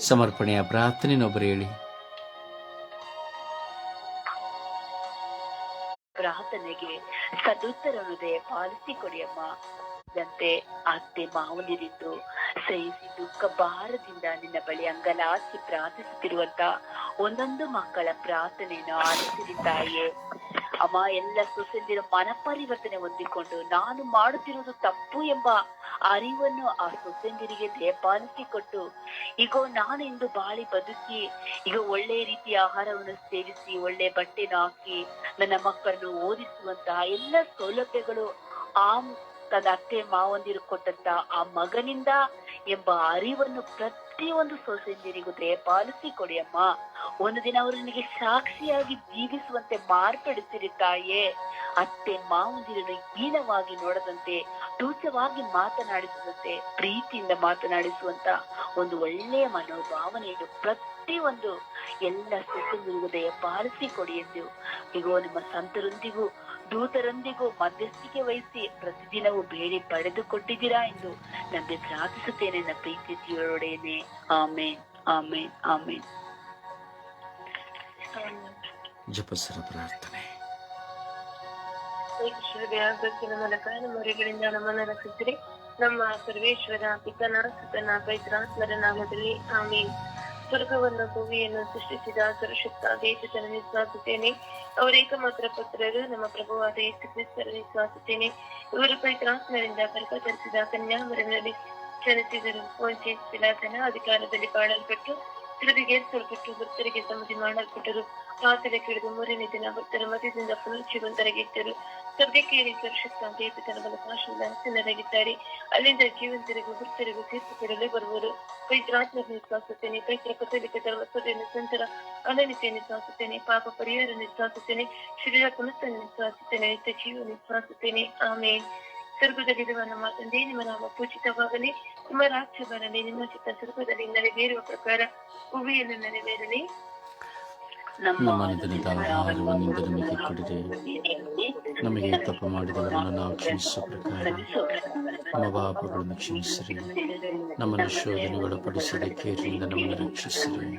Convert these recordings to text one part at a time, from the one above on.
ಸಮರ್ಪಣೆಯ ಪ್ರಾರ್ಥನೆನೊಬ್ಬರು ಹೇಳಿ. ಪ್ರಾರ್ಥನೆಗೆ ಸದುತ್ತರ ಹೃದಯ ಪಾಲಿಸಿಕೊಡಿಯಮ್ಮ ದಂತೆ ಅತ್ತೆ ಮಾವನಿರಿದ್ದು ಸಹಿಸಿ ದುಃಖ ಭಾರದಿಂದ ನಿನ್ನ ಬಳಿ ಅಂಗಲಾಚಿ ಪ್ರಾರ್ಥಿಸುತ್ತಿರುವಂತ ಒಂದೊಂದು ಮಕ್ಕಳ ಪ್ರಾರ್ಥನೆಯನ್ನು ತಾಯಿಯೇ ಅಮ್ಮ, ಎಲ್ಲ ಮನ ಮನಪರಿವರ್ತನೆ ಹೊಂದಿಕೊಂಡು ನಾನು ಮಾಡುತ್ತಿರುವುದು ತಪ್ಪು ಎಂಬ ಅರಿವನ್ನು ಆ ಸೊಸೆಂದಿರಿಗೆ ದಯಪಾಲಿಸಿಕೊಟ್ಟು ಈಗ ನಾನು ಇಂದು ಬಾಳಿ ಬದುಕಿ ಈಗ ಒಳ್ಳೆ ರೀತಿಯ ಆಹಾರವನ್ನು ಸೇವಿಸಿ, ಒಳ್ಳೆ ಬಟ್ಟೆನ ಹಾಕಿ, ನನ್ನ ಮಕ್ಕಳನ್ನು ಓದಿಸುವಂತಹ ಎಲ್ಲ ಸೌಲಭ್ಯಗಳು ಆ ತನ್ನ ಅತ್ತೆ ಮಾವಂದಿರು ಕೊಟ್ಟಂತ ಆ ಮಗನಿಂದ ಎಂಬ ಅರಿವನ್ನು ಪ್ರತಿಯೊಂದು ಸೊಸೆಯಂದಿರಿಗೂ ದಯಪಾಲಿಸಿ ಕೊಡಿ ಅಮ್ಮ ಒಂದು ದಿನ ಅವರು ನಿನಗೆ ಸಾಕ್ಷಿಯಾಗಿ ಜೀವಿಸುವಂತೆ ಮಾರ್ಪಡಿಸಿರಿ ತಾಯೇ. ಅತ್ತೆ ಮಾವಂದಿರನ್ನು ಹೀನವಾಗಿ ನೋಡದಂತೆ ಟೂಚವಾಗಿ ಮಾತನಾಡಿಸದಂತೆ ಪ್ರೀತಿಯಿಂದ ಮಾತನಾಡಿಸುವಂತ ಒಂದು ಒಳ್ಳೆಯ ಮನೋಭಾವನೆಯನ್ನು ಪ್ರತಿ ಒಂದು ಎಲ್ಲ ಸೊಸೆಯಂದಿರಿಗೂ ದಯ ಪಾಲಿಸಿ ಕೊಡಿ ಎಂದು. ಈಗ ನಿಮ್ಮ ಸಂತರೊಂದಿಗೂ ದೂತರೊಂದಿಗೂ ಮಧ್ಯಸ್ಥಿಕೆ ವಹಿಸಿ ಪ್ರತಿದಿನವೂ ಬೇಡಿ ಪಡೆದುಕೊಟ್ಟಿದ್ದೀರಾ ಎಂದು ನಂಬಿ ಪ್ರಾರ್ಥಿಸುತ್ತೇನೆ ನನ್ನ ಪ್ರೀತಿ ಜೀವನೊಡೆಯನೆ ಆಮೇನ್ ಆಮೇನ್. ಆಮೇನ್ ಜಪಸರ ಪ್ರಾರ್ಥನೆ. ಮೊರೆಗಳಿಂದ ನಮ್ಮನ್ನು ರಕ್ಷಿಸಿರಿ. ನಮ್ಮ ಸರ್ವೇಶ್ವರ ಪಿತನ ಸುತನ ಪೈತ್ರಾತ್ಮರ ನಾಮದಲ್ಲಿ ಆಮೀನ್. ಸ್ವರ್ಗವನ್ನು ಭೂಮಿಯನ್ನು ಸೃಷ್ಟಿಸಿದ ಸರ್ವಶಕ್ತ ದೇಶತನ ವಿಶ್ವಾಸುತ್ತೇನೆ ಅವರ ಏಕಮಾತ್ರ ಪುತ್ರರು. ನಮ್ಮ ಪ್ರಭುವಾದ ಯೇಸು ಕ್ರಿಸ್ತರ ವಿಶ್ವಾಸುತ್ತೇನೆ ಇವರು ಪೈತ್ರಾತ್ಮರಿಂದ ಗರ್ಭಧರಿಸಿದ ಕನ್ಯಾಮರನಲ್ಲಿ ಚಲಿಸಿದರು ಪೋಂಚೇಸ್ ಪಿಲಾತನ ಅಧಿಕಾರದಲ್ಲಿ ಬಾಳಲ್ಪಟ್ಟು ಸಿಲುಬೆಗೆ ಬಿಟ್ಟು ಭಕ್ತರಿಗೆ ಸಮಾಧಿ ಮಾಡಲ್ಪಟ್ಟರು. ಪಾತ್ರೆ ಕಿಡಿದು ಮೂರನೇ ದಿನ ಭಕ್ತರ ಮಧ್ಯದಿಂದ ಪುನರ್ಜೀವಂತರಾಗಿದ್ದರು ಸ್ವರ್ಗಕ್ಕೆ ಏರಿ ಸರ್ವಶಕ್ತ ಬಲ ಬಲಪಾಶದಿಂದ ಹಸಿನರಾಗಿದ್ದಾರೆ ಅಲ್ಲಿಂದ ಜೀವಂತರಿಗೂ ಭಕ್ತರಿಗೂ ತೀರ್ಪು ಕೊಡಲು ಬರುವರು. ಪವಿತ್ರಾತ್ಮ ಪೈತ್ರ ಪವಿತ್ರ ಕಥೋಲಿಕ ಧರ್ಮಸಭೆಯನ್ನು ಸಂತರ ಅನನಿತ್ಯ ನಿಶ್ವಾಸುತ್ತೇನೆ ಪಾಪ ಪರಿಹಾರ ನಿಶ್ವಾಸುತ್ತೇನೆ ಶರೀರ ಪುನಃ ನಿಶ್ವಾಸುತ್ತೇನೆ ನಿತ್ಯ ಜೀವ ನಿಶ್ವಾಸುತ್ತೇನೆ ಆಮೇಲೆ ಸ್ವರ್ಗದಲ್ಲಿರುವ ನಮ್ಮ ತಂದೆ ನಿಮ್ಮ ನಾಮ ಪೂಜಿತವಾಗಲಿ. ನಿಮ್ಮ ರಾಜ್ಯ ಬರಲಿ ನಿಮ್ಮ ಚಿತ್ತ ಸ್ವರ್ಗದಲ್ಲಿ ನೆರವೇರುವ ಪ್ರಕಾರ ಭೂಮಿಯನ್ನು ನೆರವೇರಲಿ. ನಮ್ಮ ಮನದಲ್ಲಿ ಆಹಾರವನ್ನಿಂದ ನಮಗೆ ಕೊಡಿರಿ ನಮಗೆ ತಪ್ಪು ಮಾಡಿದವರನ್ನು ನಾವು ಕ್ಷಮಿಸುವ ಪ್ರಕಾರ ನಮ್ಮ ಪಾಪಗಳನ್ನು ಕ್ಷಮಿಸಿರಿ. ನಮ್ಮನ್ನು ಶೋಧನೆಗಳು ಪಡಿಸಿದ ಕೇರಿಯಿಂದ ನಮ್ಮನ್ನು ರಕ್ಷಿಸಿರಿ.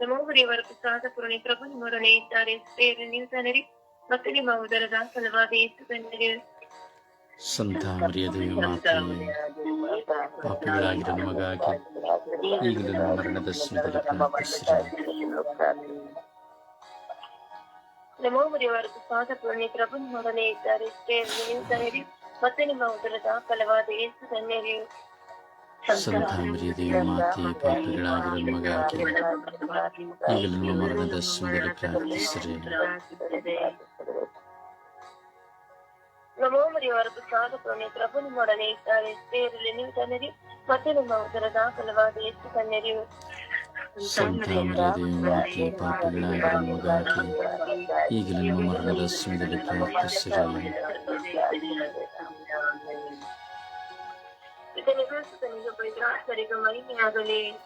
ನಮೋವರೆಯವರ ಪ್ರಸಾದ ಪುರಣಿ ಪ್ರಭು ನಿಮ್ಮೊಡನೆ ಇದ್ದಾರೆ. ಮತ್ತು ನಿಮ್ಮ ಉದರದ ಫಲವಾದ ಯೇಸು ಕನ್ಯರು ಸಂತಾಮರಿಯ ದೇವಿ ಮಾತೆಯೇ ಪಾಪಿಗಳಾಗಿರೋ ನಮಗಾಗಿ ಈಗಲೂ ನಮ್ಮ ಮರಣದ ಸಮಯದಲ್ಲಿ ಪ್ರಾರ್ಥಿಸಿರಿ ನಮೋವರೆಯವರ ಪ್ರಸಾದ ಪುರಣಿ ಪ್ರಭು ನಿಮ್ಮೊಡನೆ ಇದ್ದಾರೆ ಸ್ತ್ರೀಯರು ನೀವು ಜನರಿ ಮತ್ತು ನಿಮ್ಮ ಉದರದ ಫಲವಾದ ಯೇಸು ಕನ್ಯರು ಸಂತಾಮರಿಯ ದೇವಿ ಮಾತೆಯೇ ಪಾಪಿಗಳಾಗಿರೋ ನಮಗಾಗಿ ಈಗಲೂ ನಮ್ಮ ಮರಣದ ಸಮಯದಲ್ಲಿ ಪ್ರಾರ್ಥಿಸಿರಿ ನಮೋವರೆಯವರ ಪ್ರಸಾದ ಪುರಣಿ ಪ್ರಭು ನಿಮ್ಮೊಡನೆ ಇದ್ದಾರೆ. ಸ್ತ್ರೀಯರಲ್ಲಿ ನೀವು ತನ್ನರಿ ಮತ್ತೆ ನಿಮ್ಮ ಉದರದ ಫಲವಾದ ಎಷ್ಟು ದೇವಿ ಮಾತೆಯೇ ಪಾಪಿಗಳಾಗಿರೋ ನಮಗಾಗಿ ಈಗಲೂ ನಮ್ಮ ಮರಣದ ಸಮಯದಲ್ಲಿ ಪ್ರಾರ್ಥಿಸಿರಿ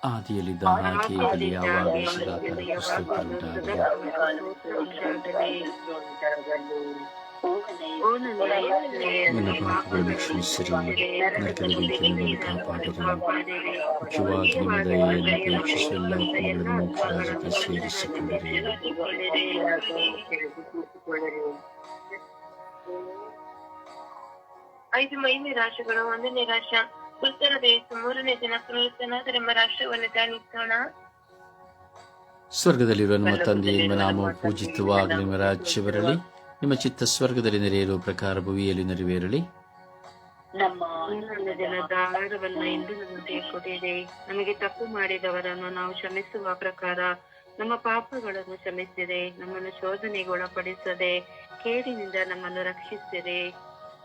ಆದಿಯಲ್ಲಿದ್ದ ಹಾಗೆ ಕ್ರಿಸ್ತುಂಟಾಗಲಿ ಕ್ಷಮಿಸಿರಿ ಕಾಪಾಡಿರಿ ಮುಖ್ಯವಾಗಿ ನಿಮ್ಮ ದಯೆಯನ್ನು ಎಲ್ಲ ಸೇರಿಸಿಕೊಂಡಿರಿ ಐದು ಮೈನೇ ರಾಶಿಗಳು, ಒಂದನೇ ರಾಶ, ಉತ್ತರ ದೇಶ, ಮೂರನೇ ದಿನ ಪುನರುತ್ತನಾದರೆಂಬ ರಾಷ್ಟ್ರವನ್ನು ಧ್ಯಾನಿಸೋಣ ಸ್ವರ್ಗದಲ್ಲಿರುವ ನಮ್ಮ ತಂದೆಯ ನಾಮ ಪೂಜಿತವಾಗಲಿ ನಿಮ್ಮ ರಾಜ್ಯ ಬರಲಿ ನಿಮ್ಮ ಚಿತ್ತ ಸ್ವರ್ಗದಲ್ಲಿ ನೆರೆಯಿರುವ ಪ್ರಕಾರ ಭುವಿಯಲ್ಲಿ ನೆರವೇರಲಿ. ನಮ್ಮ ನನ್ನ ದಿನದ ಆಹಾರವನ್ನು ಇಂದು ನಮಗೆ ಕೊಡಿರಿ. ನಮಗೆ ತಪ್ಪು ಮಾಡಿದವರನ್ನು ನಾವು ಕ್ಷಮಿಸುವ ಪ್ರಕಾರ ನಮ್ಮ ಪಾಪಗಳನ್ನು ಕ್ಷಮಿಸಿರಿ ನಮ್ಮನ್ನು ಶೋಧನೆಗೆ ಒಳಪಡಿಸದೆ ಕೇಡಿನಿಂದ ನಮ್ಮನ್ನು ರಕ್ಷಿಸಿರಿ.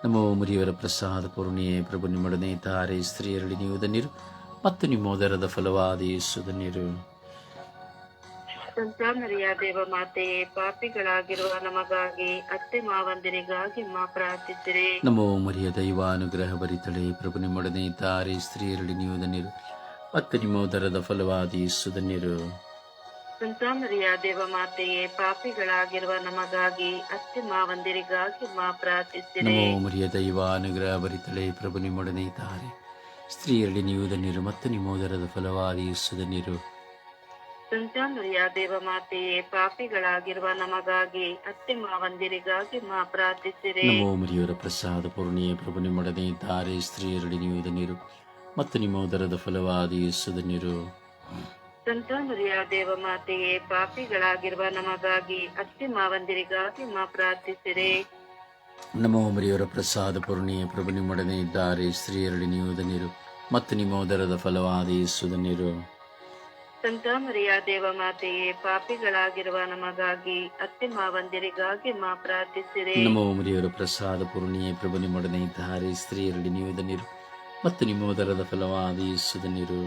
ನಮ್ಮ ಮುರಿಯವರ ಪ್ರಸಾದ ಪೂರ್ಣಿಯೇ ಪ್ರಭು ನಿಮ್ಮೊಡನೆ ತಾರೆ ಸ್ತ್ರೀಯರಲ್ಲಿ ನೀವು ಧನ್ಯರು ಮತ್ತು ನಿಮ್ಮ ಉದರದ ಫಲವಾದ ಯೇಸು ಧನ್ಯರು. ಸಂತಾನರಿಯ ದೇವ ಮಾತೆಯೇ ಪಾಪಿಗಳಾಗಿರುವ ನಮಗಾಗಿ ಅತ್ತೆ ಮಾವಂದಿರಿಗಾಗಿ ಮಾ ಪ್ರಾರ್ಥಿಸಿರಿ. ನಮೋ ಮರಿಯ ದೈವಾನುಗ್ರಹ ಬರಿತಳೆ. ಪ್ರಭು ನಿಮ್ಮೊಡನೆ ಇದ್ದಾರೆ. ಸ್ತ್ರೀಯರಲ್ಲಿ ನೀವು ಧನ್ಯರು. ಮತ್ತು ನಿಮ್ಮ ಉದರದ ಫಲವಾದಿ ಸುಧನ್ಯರು ಧನ್ಯರು. ಸಂತಾನರಿಯ ದೇವ ಮಾತೆಯೇ ಪಾಪಿಗಳಾಗಿರುವ ನಮಗಾಗಿ ಅತ್ತೆ ಮಾವಂದಿರಿಗಾಗಿ ಮಾ ಪ್ರಾರ್ಥಿಸಿರಿ. ನಮೋ ಮರಿಯ ದೈವಾನುಗ್ರಹ ಭರಿತಳೆ ಪ್ರಭು ನಿಮ್ಮೊಡನೆ ಇದ್ದಾರೆ. ಸ್ತ್ರೀಯರಡಿ ನೀವು ಧನ್ಯರು. ಮತ್ತು ನಿಮ್ಮ ಉದರದ ಸುದನಿರು ಯೇಸು ಸಂತಾನರಿಯ ದೇವ ಮಾತೆಯೇ ಪಾಪಿಗಳಾಗಿರುವ ನಮಗಾಗಿ ಅತ್ತೆ ಮಾವಂದಿರಿಗಾಗಿ ಮಾ ಪ್ರಾರ್ಥಿಸಿರಿ. ನಮೋ ಮರಿಯವರ ಪ್ರಸಾದ ಪೂರ್ಣಿಯ ಪ್ರಭು ನಿಮ್ಮೊಡನೆ ಇದ್ದಾರೆ ಸ್ತ್ರೀಯರಡಿ ಧನ್ಯರು ಮತ್ತು ನಿಮ್ಮ ಉದರದ ಫಲವಾದ ಯೇಸುದ ನೀರು. ಸಂತಾನರಿಯ ದೇವ ಮಾತೆಯೇ ಪಾಪಿಗಳಾಗಿರುವ ನಮಗಾಗಿ ಅತ್ತೆ ಮಾವಂದಿರಿಗಾಗಿ ಮಾ ಪ್ರಾರ್ಥಿಸಿರಿ. ನಮೋ ಮರಿಯವರ ಪ್ರಸಾದ ಪೂರ್ಣಿಯ ಪ್ರಭು ನಿಮ್ಮೊಡನೆ ಇದ್ದಾರೆ ಸ್ತ್ರೀಯರಡಿ ನೀವು ಧನ್ಯರು ಮತ್ತು ನಿಮ್ಮ ಉದರದ ಫಲವಾದ ಯೇಸು ಧನ್ಯರು ಸಂತಾಮರಿಯ ದೇವ ಮಾತೆಯೇ ಪಾಪಿಗಳಾಗಿರುವ ನಮಗಾಗಿ ಅತ್ತೆ ಮಾವಂದಿರಿಗಾಗಿ ಮಾ ಪ್ರಾರ್ಥಿಸಿರಿ. ನಮೋ ಮರಿಯವರ ಪ್ರಸಾದ ಪೂರ್ಣಿಯ ಪ್ರಭು ನಿಮ್ಮೊಡನೆ ಇದ್ದಾರೆ ಸ್ತ್ರೀಯರಲ್ಲಿ ನೀವು ಮತ್ತು ನಿಮ್ಮ ಉದರದ ಫಲವಾದ ಯೇಸು ಸಂತ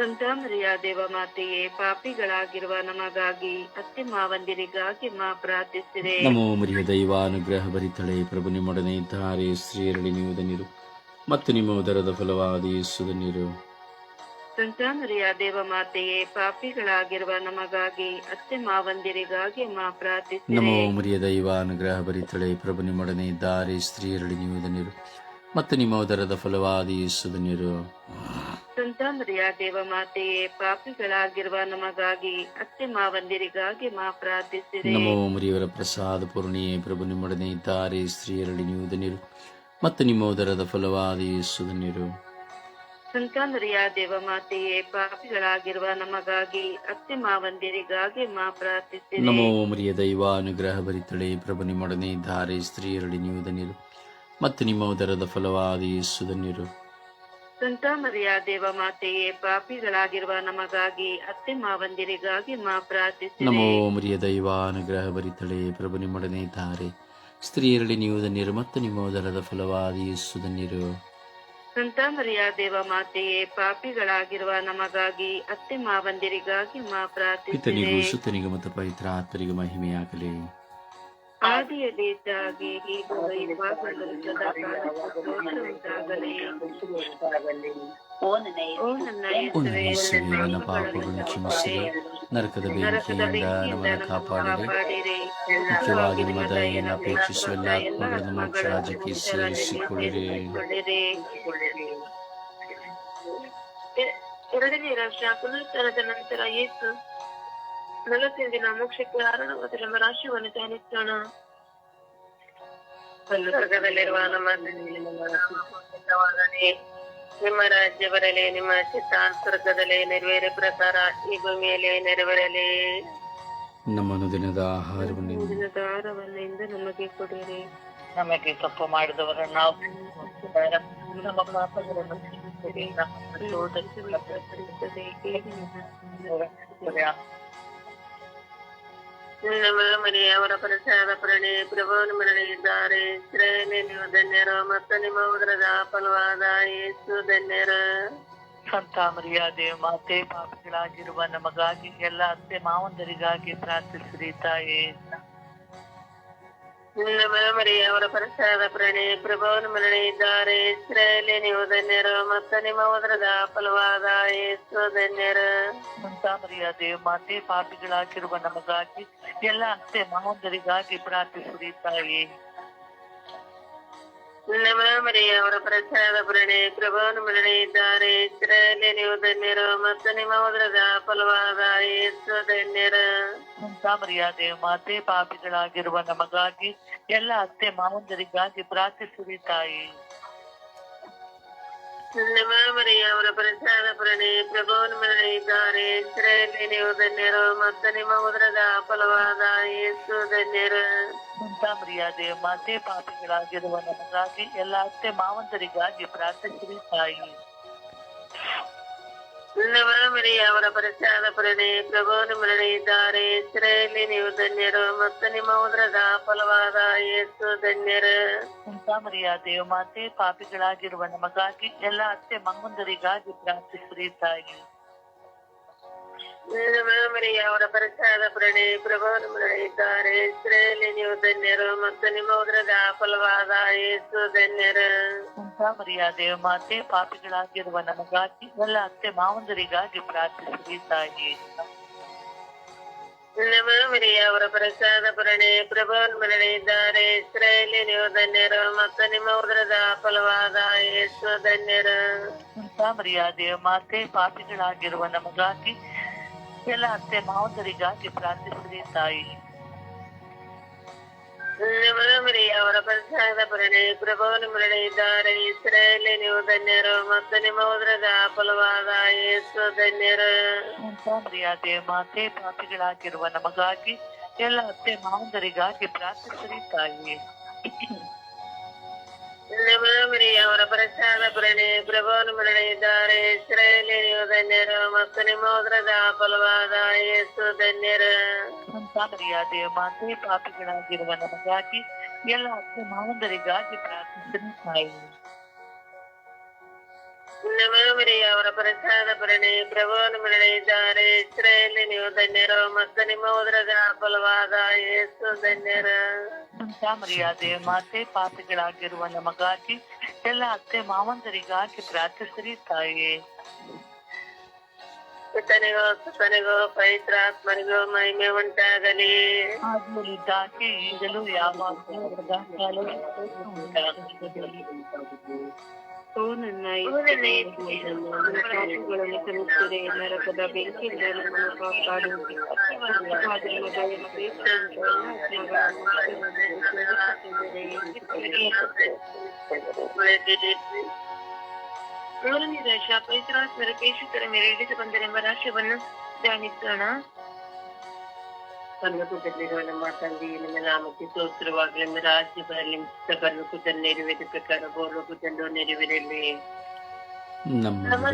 ಸಂತಾಮರಿಯ ದೇವ ಮಾತೆಯೇ ಪಾಪಿಗಳಾಗಿರುವ ನಮಗಾಗಿ ಅತ್ತೆ ಮಾವಂದಿರಿಗಾಗಿ ಮಾ ಪ್ರಾರ್ಥಿಸಿರಿ. ನಮೋ ಮರಿಯ ದೈವಾನುಗ್ರಹ ಭರಿತಳೆ ಪ್ರಭು ನಿಮ್ಮೊಡನೆ ಇದ್ದಾರೆ ಸ್ತ್ರೀಯರಲ್ಲಿ ನೀವು ಧನ್ಯರು ಮತ್ತು ನಿಮ್ಮ ಉದರದ ಫಲವಾದ ಧನ್ಯರು ದೇವಮಾತೆಯೇ ದೇವ ಮಾತೆಯೇ ಪಾಪಿಗಳಾಗಿರುವ ನಮಗಾಗಿ ಅತ್ತೆ ಮಾವಂದಿರಿಗಾಗಿ ಮಾ ಪ್ರಾರ್ಥಿಸಿ ನಮೋ ದೈವ ಅನುಗ್ರಹ ಭರಿತಳೆ ಪ್ರಭು ನಿಮ್ಮೊಡನೆ ಇದ್ದಾರೆ ಸ್ತ್ರೀಯರಲ್ಲಿ ನೀವು ಧನ್ಯರು. ಮತ್ತು ನಿಮ್ಮ ಉದರದ ಫಲವಾದ ಯೇಸು ಧನ್ಯರು. ಸಂತಾಮರಿಯ ದೇವ ಮಾತೆಯೇ ಪಾಪಿಗಳಾಗಿರುವ ನಮಗಾಗಿ ಅತ್ತೆ ಮಾವಂದಿರಿಗಾಗಿ ಮಾ ಪ್ರಾರ್ಥಿಸಿ ನಮೋ ಮುರಿಯವರ ಪ್ರಸಾದ ಪೂರ್ಣಿಯೇ ಪ್ರಭು ನಿಮ್ಮೊಡನೆ ಇದ್ದಾರೆ ಸ್ತ್ರೀಯರಲ್ಲಿ ನೀವು ಧನ್ಯರು. ಮತ್ತು ನಿಮ್ಮ ಉದರದ ಫಲವಾದ ಯೇಸು ಧನ್ಯರು. ಸಂತಾನರಿಯ ದೇವ ಮಾತೆಯೇ ಪಾಪಿಗಳಾಗಿರುವ ನಮಗಾಗಿ ಅತ್ತೆ ಮಾವಂದಿರಿಗಾಗಿ ಮಾ ಪ್ರಾರ್ಥಿಸಿ ನಮೋ ಮರಿಯ ದೈವಾನುಗ್ರಹ ಭರಿತಳೆ ಪ್ರಭು ನಿಮ್ಮೊಡನೆ ಧಾರೆ ಸ್ತ್ರೀಯರಡಿ ನೀವು ಧನ್ಯರು ಮತ್ತು ನಿಮ್ಮ ಉದರದ ಫಲವಾದ ಯೇಸು ಧನ್ಯರು. ದೇವ ಮಾತೆಯೇ ಪಾಪಿಗಳಾಗಿರುವ ನಮಗಾಗಿ ಅತ್ತೆ ಮಾವಂದಿರಿಗಾಗಿ ಮಾ ಪ್ರಾರ್ಥಿಸಿ ನಮೋ ಮರಿಯ ದೈವಾನುಗ್ರಹ ಭರಿತಳೆ ಪ್ರಭು ಮೊಡನೆ ಧಾರೆ ಸ್ತ್ರೀಯರಲ್ಲಿ ನೀವು ಧನ್ಯರು ಮತ್ತು ನಿಮ್ಮ ಉದರದ ಫಲವಾದ ಯೇಸು ಧನ್ಯರು. ಸಂತಾಮರಿಯ ದೇವ ಮಾತೆಯೇ ಪಾಪಿಗಳಾಗಿರುವ ನಮಗಾಗಿ ಅತ್ತೆ ಮಾವಂದಿರಿಗಾಗಿ ಮಾ ಪ್ರಾರ್ಥಿಸಿರೆ. ಮತ್ತು ಪವಿತ್ರ ಮಹಿಮೆಯಾಗಲಿ. ಆದಿಯಲ್ಲಿ ಇದ್ದಾಗೆ ಈಗ ಇವಾಗಲೂ ಸದಾಕಾಲ ಸ್ತೋತ್ರ ಉಂಟಾಗಲಿ. ಓ ನನ್ನ ಓ ನನ್ನ ಓ ನನ್ನ ಯೇಸುವೇ, ಯೇಸುವೇ, ನನ್ನ ನನ್ನ ಪಾಪಗಳನ್ನು ಪಾಪಗಳನ್ನು ಕ್ಷಮಿಸಿರಿ ನರಕದ ನರಕದ ಬೆಂಕಿಯಿಂದ ಬೆಂಕಿಯಿಂದ ನಮ್ಮನ್ನು ನಮ್ಮನ್ನು ಕಾಪಾಡಿರಿ ಕಾಪಾಡಿರಿ ಮುಖ್ಯವಾಗಿ ನಿಮ್ಮ ದಯೆಯನ್ನು ಅಪೇಕ್ಷಿಸುವ ಎಲ್ಲ ಆತ್ಮಗಳನ್ನು ಮೋಕ್ಷ ರಾಜ್ಯಕ್ಕೆ ಸೇರಿಸಿಕೊಳ್ಳಿರಿ ಎ- ಎರಡನೇ ರಾಷ್ಟ್ರ ಪುನರುತ್ಥಾನದ ನಂತರ ಯೇಸು ನಲವತ್ತೈದು ದಿನ ಮೋಕ್ಷಕ್ಕೆ ನಮ್ಮ ರಾಷ್ಟ್ರವನ್ನು ಧ್ಯಾನಿಸೋಣ ಸ್ವರ್ಗದಲ್ಲಿರುವ ನಮ್ಮ ನಿಮ್ಮ. ನಿಮ್ಮ ರಾಜ್ಯ ಬರಲಿ ನಿಮ್ಮ ಚಿತ್ತ ಸ್ವರ್ಗದಲ್ಲಿ ನೆರವೇರಿ ಪ್ರಕಾರ ಈ ಭೂಮಿಯಲ್ಲಿ ನೆರವೇರಲಿ ನಮ್ಮನ್ನು ದಿನದ ಆಹಾರವನ್ನು ದಿನದ ಆಹಾರವನ್ನಿಂದ ನಮಗೆ ಕೊಡಿರಿ ನಮಗೆ ತಪ್ಪು ಮಾಡಿದವರ ನಾವು ನಮ್ಮ ಪಾಪಗಳನ್ನು ಕ್ಷಮಿಸಿರಿ. ನಮ್ಮ ಮನೆಯ ಅವರ ಪರಿಸರದ ಪ್ರಣಿ ಪ್ರಭುವನ್ನು ಮರಳಿದ್ದಾರೆ. ಶ್ರೇಣಿ ನೀವು ಧನ್ಯರು ಮತ್ತು ನಿಮ್ಮ ಉದರದ ಫಲವಾದ ಯೇಸು ಧನ್ಯರು. ಸಂತ ಮರ್ಯಾದೆ ಮಾತೆ, ಪಾಪಿಗಳಾಗಿರುವ ನಮಗಾಗಿ ಎಲ್ಲ ಅತ್ತೆ ಮಾವಂದರಿಗಾಗಿ ಪ್ರಾರ್ಥಿಸಿರಿ ತಾಯೇ. ನಮ್ಮ ಮರಿಯ ಅವರ ಪರಿಸರದ ಪ್ರಣಿ ಪ್ರಭಾವನ ಮರಳಿದ್ದಾರೆ ಇಸ್ರೇಲಿ ನೀವು ಧನ್ಯರು ಮತ್ತು ನಿಮ್ಮ ಉದರದ ಫಲವಾದ ಯೇಸು ಧನ್ಯರು. ಮುಂತಾಮರಿಯ ದೇವ ಮಾತೆ, ಪಾಪಿಗಳಾಗಿರುವ ನಮಗಾಗಿ ಎಲ್ಲ ಅತ್ತೆ ಮಹೋದರಿಗಾಗಿ ಪ್ರಾರ್ಥಿಸಿರಿ ತಾಯೇ. ನಮ್ಮ ಅವರ ಪ್ರಸಾದ ಪ್ರಣಿ ಪ್ರಭುವನ್ನು ಮರಳಿದ್ದಾರೆ ಇಸ್ರಾಯೇಲೇ ನೀವು ಧನ್ಯರು ಮತ್ತು ನಿಮ್ಮ ಉದರದ ಫಲವಾದ ಯೇಸು ಧನ್ಯರು ದೇವ ಮಾತೆ, ಪಾಪಿಗಳಾಗಿರುವ ನಮಗಾಗಿ ಎಲ್ಲ ಅತ್ತೆ ಮಾವಂದರಿಗಾಗಿ ಪ್ರಾರ್ಥಿಸಿರಿ ತಾಯೇ. ನಮ್ಮ ಮರಿಯ ಅವರ ಪರಿಸರದ ಪ್ರಣಿ ಪ್ರಭುವನ್ನು ಮರಳಿದ್ದಾರೆ ಇಸ್ರಾಯೇಲೇ ನೀವು ಧನ್ಯರು ಮತ್ತು ನಿಮ್ಮ ಉದರದ ಫಲವಾದ ಯೇಸು ಧನ್ಯರು ಸಂತ ಮರಿಯ ದೇವ ಮಾತೆ ಪಾಪಿಗಳಾಗಿರುವ ನಮಗಾಗಿ ಎಲ್ಲ ಅತ್ತೆ ಮಾವಂದರಿಗಾಗಿ ಪ್ರಾರ್ಥಿಸಿರಿ ತಾಯಿ ನಮ್ಮ ಮರಿಯ ಅವರ ಪರಿಸರದ ಪ್ರಣಿ ಪ್ರಭುವನ್ನು ಇದ್ದಾರೆ. ಇಸ್ರಾಯೇಲೇ ನೀವು ಧನ್ಯರು ಮತ್ತು ನಿಮ್ಮ ಉದರದ ಫಲವಾದ ಯೇಸು ಧನ್ಯರು. ಮರಿಯ ದೇವ ಮಾತೆ ಪಾಪಿಗಳಾಗಿರುವ ನಮಗಾಗಿ ಎಲ್ಲ ಅತ್ತೆ ಮಂಗುಂದರಿಗಾಗಿ ಪ್ರಾರ್ಥಿಸಿರಿ ತಾಯಿ. ಅವರ ಪರಿಸರದ ಪ್ರಣಿ ಪ್ರಭುವನ್ನು ಮರಳಿದ್ದಾರೆ ಇಸ್ರಾಯೇಲೇ ನೀವು ಧನ್ಯರು ಮತ್ತು ನಿಮ್ಮ ಉದರದ ಫಲವಾದ ಯೇಸು ಧನ್ಯರು ಸಂತ ಮರಿಯ ದೇವ ಮಾತೆ ಪಾಪಿಗಳಾಗಿರುವ ನಮಗಾಗಿ ಎಲ್ಲ ಅತ್ತೆ ಮಾವಂದರಿಗಾಗಿ ಪ್ರಾರ್ಥಿಸಿರಿ ತಾಯಿ ನಮ್ಮ ಮರಿಯ ಅವರ ಪ್ರಸಾದ ಪುರಣೆ ಪ್ರಭೋನ್ಮರಣೆ ಇದ್ದಾರೆ ಇಸ್ರಾಯೇಲಿ ಧನ್ಯರು ಮತ್ತು ನಿಮ್ಮ ಉದರದ ಫಲವಾದ ಯೇಸು ಧನ್ಯರು ಸಂತ ಮರ್ಯಾದೆಯ ಮಾತೆ ಪಾಪಿಗಳಾಗಿರುವ ನಮಗಾಗಿ ಎಲ್ಲ ಅತ್ತೆ ಮಾವಂದರಿಗಾಗಿ ಪ್ರಾರ್ಥಿಸಿರಿ ತಾಯಿ. ಅವರ ಪ್ರಸಾದ ಪುರಣೆ ಪ್ರಭೋನ್ಮರಣೆ ಇದ್ದಾರೆ ಇಸ್ರೇಲಿ ನೀವು ಧನ್ಯರು ಮತ್ತು ನಿಮ್ಮ ಉದ್ರದ ಫಲವಾದ ಯೇಸು ಧನ್ಯರು. ಮರ್ಯಾದೆಯ ಮಾತೆ ಪಾಪಿಗಳಾಗಿರುವ ನಮಗಾಗಿ ಎಲ್ಲ ಅತ್ತೆ ಮಾವಂದರಿಗಾಗಿ ಪ್ರಾರ್ಥಿಸಿರಿ ತಾಯಿ. ಅವರ ಪ್ರಸಾದ ಪುರಣೆ ಪ್ರಭೋನ್ಮರಣೆ ಇದ್ದಾರೆ ಇಸ್ರಾಯೇಲಿ ನೀವು ಧನ್ಯರು ಮತ್ತು ನಿಮ್ಮ ಉದರದ ಫಲವಾದ ಯೇಸು ಧನ್ಯರು ಸಂತ ಮರ್ಯಾದೆಯ ಮಾತೆ ಪಾಪಿಗಳಾಗಿರುವ ನಮಗಾಗಿ ಎಲ್ಲ ಅತ್ತೆ ಮಾವಂದರಿಗಾಗಿ ಪ್ರಾರ್ಥಿಸಿರಿ ತಾಯಿ ನಮ್ಮ ಮರಿಯ ಅವರ ಪ್ರಸಾದ ಪುರಣೆ ಪ್ರಭೋನ್ಮರಣೆ ಇದ್ದಾರೆ ಇಸ್ರಾಯೇಲಿ ನೀವು ಧನ್ಯರು ಮತ್ತು ನಿಮ್ಮ ಉದರದ ಫಲವಾದ ಯೇಸು ಧನ್ಯರು ಸಂತ ಮರ್ಯಾದೆಯ ಮಾತೆ ಪಾಪಿಗಳಾಗಿರುವ ನಮಗಾಗಿ ಎಲ್ಲ ಅತ್ತೆ ಮಾವಂದರಿಗಾಗಿ ಪ್ರಾರ್ಥಿಸಿರಿ ತಾಯಿ. ಸುತನಿಗೋ ಸುತನಿಗೋ ಪವಿತ್ರಾತ್ಮನಿಗೋ ಮಹಿಮೆ ಉಂಟಾಗಲಿ. ಆದ್ಮೇಲಿದ್ದಾಗೆ ಈಗಲೂ ಯಾವಾಗಲೂ ಸದಾಕಾಲವೂ ಉಂಟಾಗುತ್ತದೆ ಓ ನನ್ನ ಪಾಪಗಳನ್ನು ಕಲಿಸಿದೆ ನರಕದ ಬೆಂಕಿಯಿಂದ ನಮ್ಮನ್ನು ಕಾಪಾಡು ಮೂರನೇ ದಶ ಪವಿತ್ರಾತ್ಮರ ಕೇಶಿತರ ಮೇಲೆ ಇಳಿದು ಬಂದರೆಂಬ ರಾಶಿಯನ್ನು ಧ್ಯಾನಿಸೋಣ ಪರಲೋಕದಲ್ಲಿರುವ ನಮ್ಮ ತಂದೆ ನಿಮ್ಮ ನಾಮಕ್ಕೆ ಸ್ತೋತ್ರವಾಗಲಿ ನಿಮ್ಮ ರಾಜ್ಯ ಬರಲಿ ಪರಲೋಕದಲ್ಲಿ ನೆರವೇರಿದ ಪ್ರಕಾರ ಗೋಲೋಕದಲ್ಲೂ ನೆರವೇರಲಿ ನಮ್ಮ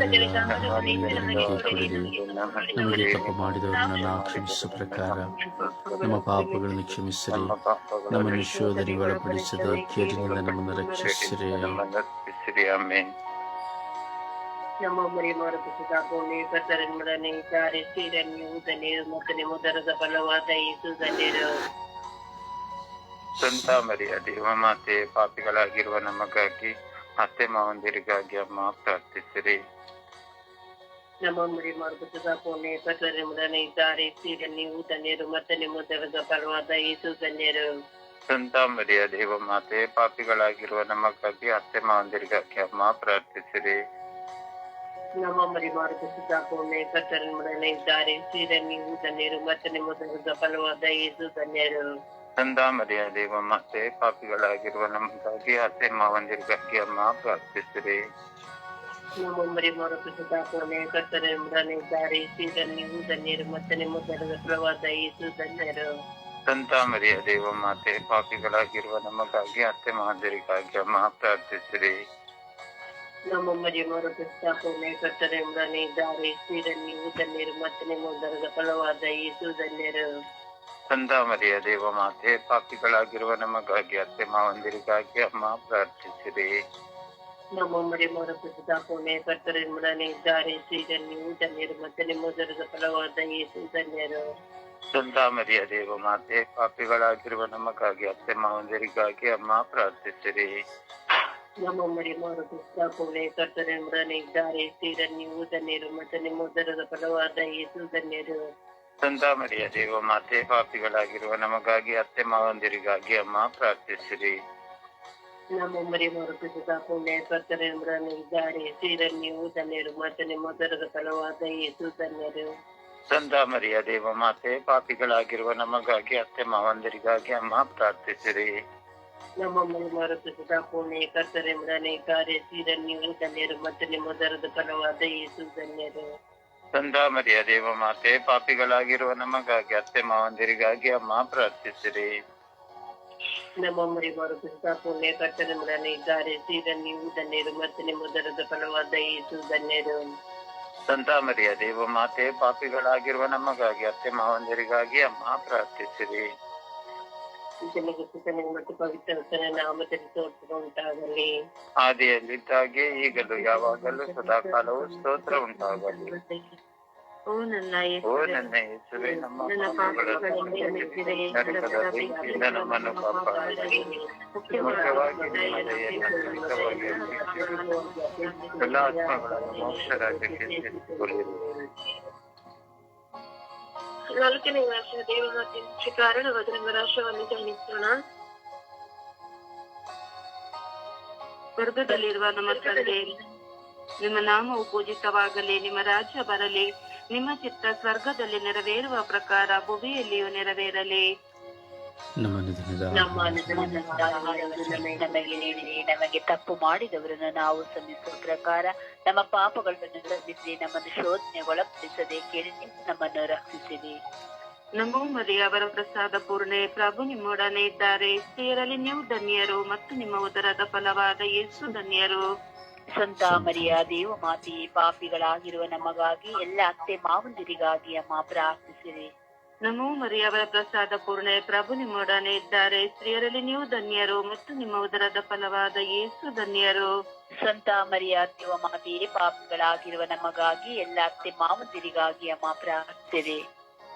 ನಮಗೆ ತಪ್ಪು ಮಾಡಿದವರನ್ನ ಕ್ಷಮಿಸುವ ಪ್ರಕಾರ ನಮ್ಮ ಪಾಪಗಳನ್ನು ಕ್ಷಮಿಸಿರಿ ನಮ್ಮನ್ನು ಶೋಧನೆಗೆ ಒಳಪಡಿಸದೆ ಕೇಳಿನಿಂದ ನಮ್ಮನ್ನು ರಕ್ಷಿಸಿರಿ ನಮ್ಮ ಮರಿ ಮಾರುಕಟ್ಟೆ ಭೂಮಿ ಕತ್ತರನ್ಮಡನೆ ದಾರಿ ಸೀರನ್ಯು ಧನ್ಯರು ಮತ್ತು ನಿಮ್ಮ ಉದರದ ಬಲವಾದ ಯೇಸು ಧನ್ಯರು. ಸಂತ ಮರಿಯ ದೇವಮಾತೆ ಪಾಪಿಗಳಾಗಿರುವ ನಮಗಾಗಿ ಅತ್ತೆ ಮಾವಂದಿರಿಗಾಗಿ ಅಮ್ಮ ಪ್ರಾರ್ಥಿಸಿರಿ. ನಮ್ಮ ಮರಿ ಮಾರುಕಟ್ಟೆ ಭೂಮಿ ಕತ್ತರನ್ಮಡನೆ ದಾರಿ ಸೀರನ್ಯು ಧನ್ಯರು ಮತ್ತು ನಿಮ್ಮ ಉದರದ ಫಲವಾದ ಯೇಸು ಧನ್ಯರು. ಸಂತ ಮರಿಯ ದೇವಮಾತೆ ಪಾಪಿಗಳಾಗಿರುವ ನಮಗಾಗಿ ಅತ್ತೆ ಮಾವಂದಿರಿಗಾಗಿ ಅಮ್ಮ ಪ್ರಾರ್ಥಿಸಿರಿ. ನಮ್ಮ ಮರಿ ಮಾರುಕಟ್ಟೆ ಭೂಮಿ ಇದ್ದಾರೆ. ದಾರಿ ಸೀರನ್ಯು ಧನ್ಯರು ಮತ್ತು ನಿಮ್ಮ ಉದರದ ಫಲವಾದ ಯೇಸು ಧನ್ಯರು. ಸಂತ ಮರಿಯ ಮತ್ತೆ ಪಾಪಿಗಳಾಗಿರುವ ನಮಗಾಗಿ ಅತ್ತೆ ಮಾವಂದಿರಿಗಾಗಿ ಅಮ್ಮ ಪ್ರಾರ್ಥಿಸಿರಿ. ನಮ್ಮ ಮರಿ ಮಾರುಕಟ್ಟೆ ಭೂಮಿ ಇದ್ದಾರೆ. ದಾರಿ ಸೀರನ್ಯು ಧನ್ಯರು ಮತ್ತು ನಿಮ್ಮ ಉದರದ ಫಲವಾದ ಯೇಸು ಧನ್ಯರು. ಸಂತ ಮರಿಯ ದೇವಮಾತೆ ಪಾಪಿಗಳಾಗಿರುವ ನಮಗಾಗಿ ಅತ್ತೆ ಮಾವಂದಿರಿಗಾಗಿ ಅಮ್ಮ ಪ್ರಾರ್ಥಿಸಿರಿ. ನಮ್ಮ ಮರಿ ಮರುಕೃಷ್ಣಾಪನೆ ಕಟ್ಟರೆಂಬನೆ ದಾರಿ ಸೀರನ್ಯು ಧನ್ಯರು ಮತ್ತು ನಿಮ್ಮ ಉದರದ ಫಲವಾದ ಯೇಸು ಧನ್ಯರು ಸಂತ ಮರಿಯ ದೇವಮಾತೆ ಪಾಪಿಗಳಾಗಿರುವ ನಮಗಾಗಿ ಅತ್ತೆ ಮಾವಂದಿರಿಗಾಗಿ ಅಮ್ಮ ಪ್ರಾರ್ಥಿಸಿರಿ. ನಮ್ಮ ಮರಿ ಮರುಕೃಷ್ಣಾಪನೆ ಕಟ್ಟರೆಂಬನೆ ದಾರಿ ಸೀರನ್ಯು ಧನ್ಯರು ಮತ್ತು ನಿಮ್ಮ ಉದರದ ಫಲವಾದ ಯೇಸು ಧನ್ಯರು ಸಂತ ಮರಿಯ ದೇವಮಾತೆ ಪಾಪಿಗಳಾಗಿರುವ ನಮಗಾಗಿ ಅತ್ತೆ ಮಾವಂದಿರಿಗಾಗಿ ಅಮ್ಮ ಪ್ರಾರ್ಥಿಸಿರಿ. ನಮ್ಮ ಮರಿ ಮರುಕೃಷ್ಣಾಪನೆ ಕಟ್ಟರೆಂಬನೆ ದಾರಿ ನೀವು ಧನ್ಯರು ಮತ್ತು ನಿಮ್ಮ ಉದರದ ಫಲವಾದ ಯೇಸು ಧನ್ಯರು. ಸಂತ ಮರಿಯ ದೇವಮಾತೆ ಪಾಪಿಗಳಾಗಿರುವ ನಮಗಾಗಿ ಅತ್ತೆ ಮಾವಂದಿರಿಗಾಗಿ ಅಮ್ಮ ಪ್ರಾರ್ಥಿಸಿರಿ. ನಮ್ಮ ಮರಿ ಮರುಕೃಷ್ಣಾಪನೆ ಕಟ್ಟರೆಂಬನೆ ದಾರಿ ನೀವು ಧನ್ಯರು ಮತ್ತು ನಿಮ್ಮ ಉದರದ ಫಲವಾದ ಯೇಸು ಧನ್ಯರು. ಸಂತ ಮರಿಯ ದೇವಮಾತೆ ಪಾಪಿಗಳಾಗಿರುವ ನಮಗಾಗಿ ಅತ್ತೆ ಮಾವಂದಿರಿಗಾಗಿ ಅಮ್ಮ ಪ್ರಾರ್ಥಿಸಿರಿ. ನಮ್ಮ ಮರುಕೃತದ ಪುಣ್ಯ ಕರ್ತರೆಂಬನೇ ಕಾರ್ಯ ಸೀರನ್ಯು ಧನ್ಯರು ಮತ್ತು ನಿಮ್ಮ ದರದ ಫಲವಾದ ಯೇಸು ಧನ್ಯರು. ಸಂತ ಮರಿಯ ದೇವಮಾತೆ ಪಾಪಿಗಳಾಗಿರುವ ನಮಗಾಗಿ ಅತ್ತೆ ಮಾವಂದಿರಿಗಾಗಿ ಅಮ್ಮ ಪ್ರಾರ್ಥಿಸಿರಿ. ನಮ್ಮ ಮರಿ ಮರುಕೃತದ ಕರ್ತರೆ ಕರ್ತರೆಂಬನೇ ಕಾರ್ಯ ಸೀರನ್ಯು ಧನ್ಯರು ಮತ್ತು ನಿಮ್ಮ ದರದ ಫಲವಾದ ಯೇಸು ಧನ್ಯರು. ಸಂತ ಮರಿಯ ದೇವಮಾತೆ ಪಾಪಿಗಳಾಗಿರುವ ನಮಗಾಗಿ ಅತ್ತೆ ಮಾವಂದಿರಿಗಾಗಿ ಅಮ್ಮ ಪ್ರಾರ್ಥಿಸಿರಿ. ಆದಿಯಲ್ಲಿದ್ದಾಗೆ ಈಗಲೂ ಯಾವಾಗಲೂ ಸದಾಕಾಲವೂ ಸ್ತೋತ್ರ ಉಂಟಾಗಲಿ. ಓ ನನ್ನ ಯೇಸುವೇ, ನಮ್ಮ ನರಕದ ನಮ್ಮನ್ನು ಮುಖ್ಯವಾಗಿ ಎಲ್ಲ ಆತ್ಮಗಳನ್ನು ಮೋಕ್ಷ ರಾಜ್ಯಕ್ಕೆ ಸೇರಿಸಿಕೊಳ್ಳಿರಿ. ನಾಲ್ಕನೇ ವರ್ಷ ದೇವಮಾತೆ ಕಾರಣವಾದ ರಾಷ್ಟ್ರವನ್ನು ಜನಿಸೋಣ ಸ್ವರ್ಗದಲ್ಲಿರುವ ನಮ್ಮ ತಂದೆ, ನಿಮ್ಮ ನಾಮವು ಪೂಜಿತವಾಗಲಿ, ನಿಮ್ಮ ರಾಜ್ಯ ಬರಲಿ, ನಿಮ್ಮ ಚಿತ್ತ ಸ್ವರ್ಗದಲ್ಲಿ ನೆರವೇರುವ ಪ್ರಕಾರ ಭುವಿಯಲ್ಲಿಯೂ ನೆರವೇರಲಿ. ನಮ್ಮ ನಮಗೆ ನೀಡಿರಿ ನಮಗೆ ತಪ್ಪು ಮಾಡಿದವರನ್ನು ನಾವು ಶ್ರಮಿಸುವ ಪ್ರಕಾರ ನಮ್ಮ ಪಾಪಗಳನ್ನು ಸಲ್ಲಿಸಿ ನಮ್ಮನ್ನು ಶೋಧನೆ ಒಳಪಡಿಸದೆ ಕೇಳಿ ನಮ್ಮನ್ನು ರಕ್ಷಿಸಿದೆ ನಮೋ ಮರಿ ಅವರ ಪ್ರಸಾದ ಪೂರ್ಣೆ. ಪ್ರಭು ನಿಮ್ಮೊಡನೆ ಇದ್ದಾರೆ. ಸ್ತ್ರೀಯರಲ್ಲಿ ನೀವು ಧನ್ಯರು ಮತ್ತು ನಿಮ್ಮ ಉದರದ ಫಲವಾದ ಯೇಸು ಧನ್ಯರು. ಸಂತ ಮರಿಯ ದೇವ ಮಾತಿ ಪಾಪಿಗಳಾಗಿರುವ ನಮಗಾಗಿ ಎಲ್ಲ ಅತ್ತೆ ಮಾವಂದಿರಿಗಾಗಿ ಅಮ್ಮ ಪ್ರಾರ್ಥಿಸಿರಿ. ನಮೋ ಮರಿಯವರ ಪ್ರಸಾದ ಪೂರ್ಣೆ ಪ್ರಭು ನಿಮ್ಮೊಡನೆ ಇದ್ದಾರೆ. ಸ್ತ್ರೀಯರಲ್ಲಿ ನೀವು ಧನ್ಯರು ಮತ್ತು ನಿಮ್ಮ ಉದರದ ಫಲವಾದ ಯೇಸು ಧನ್ಯರು. ಸಂತ ಮರಿಯ ದೇವ ಮಾತೆಯೇ ಪಾಪಿಗಳಾಗಿರುವ ನಮಗಾಗಿ ಎಲ್ಲ ಅತ್ತೆ ಮಾವಂದಿರಿಗಾಗಿ ಅಮ್ಮ ಪ್ರಾರ್ಥಿಸಿದೆ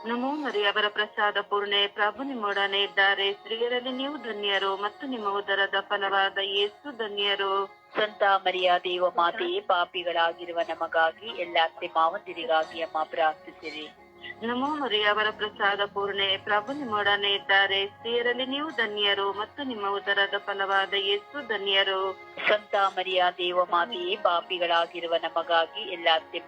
ನಮೋ ಮರಿ ಅವರ ಪ್ರಸಾದ ಪೂರ್ಣೆ ಪ್ರಭು ನಿಮ್ಮೊಡನೆ ಇದ್ದಾರೆ. ಸ್ತ್ರೀಯರಲ್ಲಿ ನೀವು ಧನ್ಯರು ಮತ್ತು ನಿಮ್ಮ ಉದರದ ಫಲವಾದ ಯೇಸು ಧನ್ಯರು. ಸಂತ ಮರಿಯ ದೇವ ಮಾತೆಯೇ ಪಾಪಿಗಳಾಗಿರುವ ನಮಗಾಗಿ ಎಲ್ಲ ಅತ್ತೆ ಮಾವಂದಿರಿಗಾಗಿ ಅಮ್ಮ ಪ್ರಾರ್ಥಿಸಿರಿ ನಮೋ ಹರಿ ಅವರ ಪ್ರಸಾದ ಪೂರ್ಣೆ. ಪ್ರಭು ನಿಮ್ಮೊಡನೆ ಇದ್ದಾರೆ. ಸ್ತ್ರೀಯರಲ್ಲಿ ನೀವು ಧನ್ಯರು ಮತ್ತು ನಿಮ್ಮ ಉದರದ ಫಲವಾದ ಯೇಸು ಧನ್ಯರು. ಸಂತ ಮರಿಯಾ ದೇವ, ಮಾತೆಯೇ, ಪಾಪಿಗಳಾಗಿರುವ ನಮಗಾಗಿ ಎಲ್ಲಾ ಅತ್ತೆ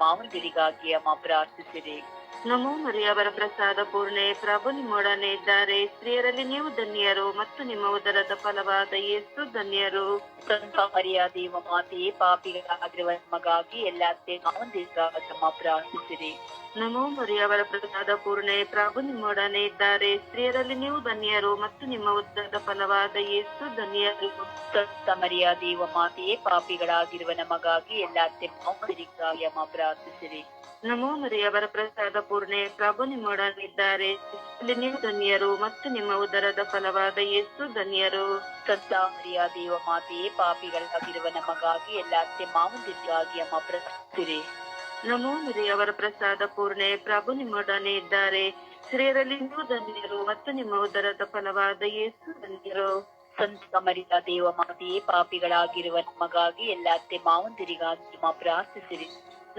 ಅಮ್ಮ ಪ್ರಾರ್ಥಿಸಿರಿ. ನಮೋ ಮರಿಯವರ ಪ್ರಸಾದ ಪೂರ್ಣೆ ಪ್ರಭು ನಿಮ್ಮೊಡನೆ ಇದ್ದಾರೆ. ಸ್ತ್ರೀಯರಲ್ಲಿ ನೀವು ಧನ್ಯರು ಮತ್ತು ನಿಮ್ಮ ಉದರದ ಫಲವಾದ ಯೇಸು ಧನ್ಯರು. ಸಂತ ಮರಿಯ ದೇವ ಮಾತೆಯೇ ಪಾಪಿಗಳಾಗಿರುವ ನಮಗಾಗಿ ಎಲ್ಲ ಸೇವಾಂದಿಗಾಗಿ ತಮ್ಮ ಪ್ರಾರ್ಥಿಸಿರಿ. ನಮೋ ಮರಿಯವರ ಪ್ರಸಾದ ಪೂರ್ಣೆ ಪ್ರಭು ನಿಮ್ಮೊಡನೆ ಇದ್ದಾರೆ. ಸ್ತ್ರೀಯರಲ್ಲಿ ನೀವು ಧನ್ಯರು ಮತ್ತು ನಿಮ್ಮ ಉದರದ ಫಲವಾದ ಯೇಸು ಧನ್ಯರು. ಸಂತ ಮರಿಯ ದೇವ ಮಾತೆಯೇ ಪಾಪಿಗಳಾಗಿರುವ ನಮಗಾಗಿ ಎಲ್ಲ ತಮ್ಮ ಅಮ್ಮ ಪ್ರಾರ್ಥಿಸಿರಿ. ನಮೋ ಮರಿಯವರ ಪ್ರಸಾದ ಪೂರ್ಣೆ ಪ್ರಭು ನಿಮ್ಮೊಡನಿದ್ದಾರೆ ನೀವು ಧನ್ಯರು ಮತ್ತು ನಿಮ್ಮ ಉದರದ ಫಲವಾದ ಯೇಸು ಧನ್ಯರು. ಸಂತ ಮರಿಯ, ದೇವ ಮಾತೆಯೇ ಪಾಪಿಗಳಾಗಿರುವ ನಮಗಾಗಿ ಎಲ್ಲ ಅತ್ತೆ ಮಾವಂದಿರಿಗಾಗಿ ಅಮ್ಮ ಪ್ರಸ್ತಿರಿ ನಮೋ ಮರಿ ಅವರ ಪ್ರಸಾದ ಪೂರ್ಣೆ ಪ್ರಭು ನಿಮ್ಮೊಡನೆ ಇದ್ದಾರೆ. ಸ್ತ್ರೀಯರಲ್ಲಿ ನೀವು ಧನ್ಯರು ಮತ್ತು ನಿಮ್ಮ ಉದರದ ಫಲವಾದ ಯೇಸು ಧನ್ಯರು. ಸಂತ ಮರಿದ ದೇವ ಮಾತೆಯೇ, ಪಾಪಿಗಳಾಗಿರುವ ನಮಗಾಗಿ ಎಲ್ಲ ಮಾವಂದಿರಿಗಾಗಿ ಪ್ರಾರ್ಥಿಸಿರಿ